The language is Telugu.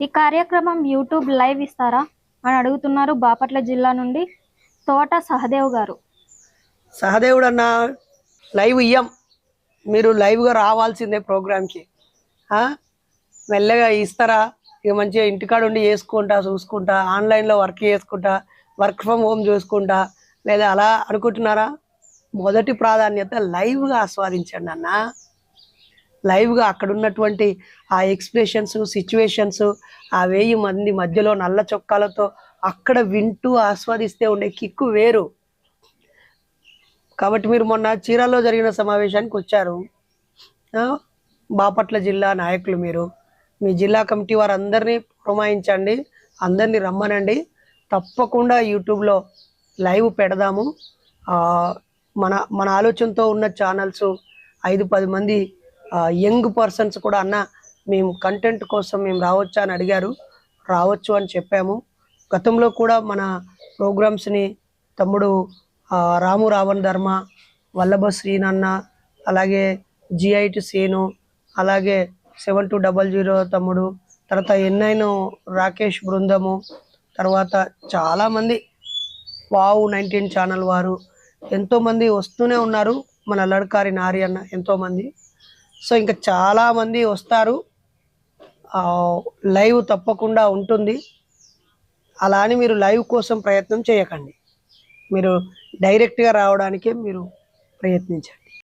ఈ కార్యక్రమం యూట్యూబ్ లైవ్ ఇస్తారా అని అడుగుతున్నారు బాపట్ల జిల్లా నుండి తోట సహదేవ్ గారు. సహదేవుడు అన్న లైవ్ ఇయ్యం. మీరు లైవ్గా రావాల్సిందే ప్రోగ్రామ్కి. మెల్లగా ఇస్తారా? ఇక మంచిగా ఇంటికాడ ఉండి చేసుకుంటా చూసుకుంటా ఆన్లైన్లో వర్క్ చేసుకుంటా వర్క్ ఫ్రమ్ హోమ్ చూసుకుంటా లేదా అలా అనుకుంటున్నారా? మొదటి ప్రాధాన్యత లైవ్గా ఆస్వాదించండి అన్న. లైవ్గా అక్కడ ఉన్నటువంటి ఆ ఎక్స్ప్రెషన్స్ సిచ్యువేషన్స్ ఆ వెయ్యి మంది మధ్యలో నల్ల చొక్కాలతో అక్కడ వింటూ ఆస్వాదిస్తే ఉండే కిక్కు వేరు. కాబట్టి మీరు మొన్న చీరాల్లో జరిగిన సమావేశానికి వచ్చారు. బాపట్ల జిల్లా నాయకులు మీరు. మీ జిల్లా కమిటీ వారందరినీ పురమాయించండి అందరినీ రమ్మనండి. తప్పకుండా యూట్యూబ్లో లైవ్ పెడదాము. మన మన ఆలోచనతో ఉన్న ఛానల్స్ ఐదు పది మంది యంగ్ పర్సన్స్ కూడా అన్న మేము కంటెంట్ కోసం మేము రావచ్చా అని అడిగారు. రావచ్చు అని చెప్పాము. గతంలో కూడా మన ప్రోగ్రామ్స్ని తమ్ముడు రాము రావణ్ ధర్మ వల్లభ శ్రీనన్న అలాగే జిఐటి సేను అలాగే సెవెన్ టూ డబల్ జీరో తమ్ముడు తర్వాత ఎన్నైన్ రాకేష్ బృందము తర్వాత చాలామంది వావు నైన్టీన్ ఛానల్ వారు ఎంతోమంది వస్తూనే ఉన్నారు మన లడ్కారి నారి అన్న ఎంతోమంది. సో ఇంకా చాలామంది వస్తారు. లైవ్ తప్పకుండా ఉంటుంది. అలా అని మీరు లైవ్ కోసం ప్రయత్నం చేయకండి. మీరు డైరెక్ట్గా రావడానికే మీరు ప్రయత్నించండి.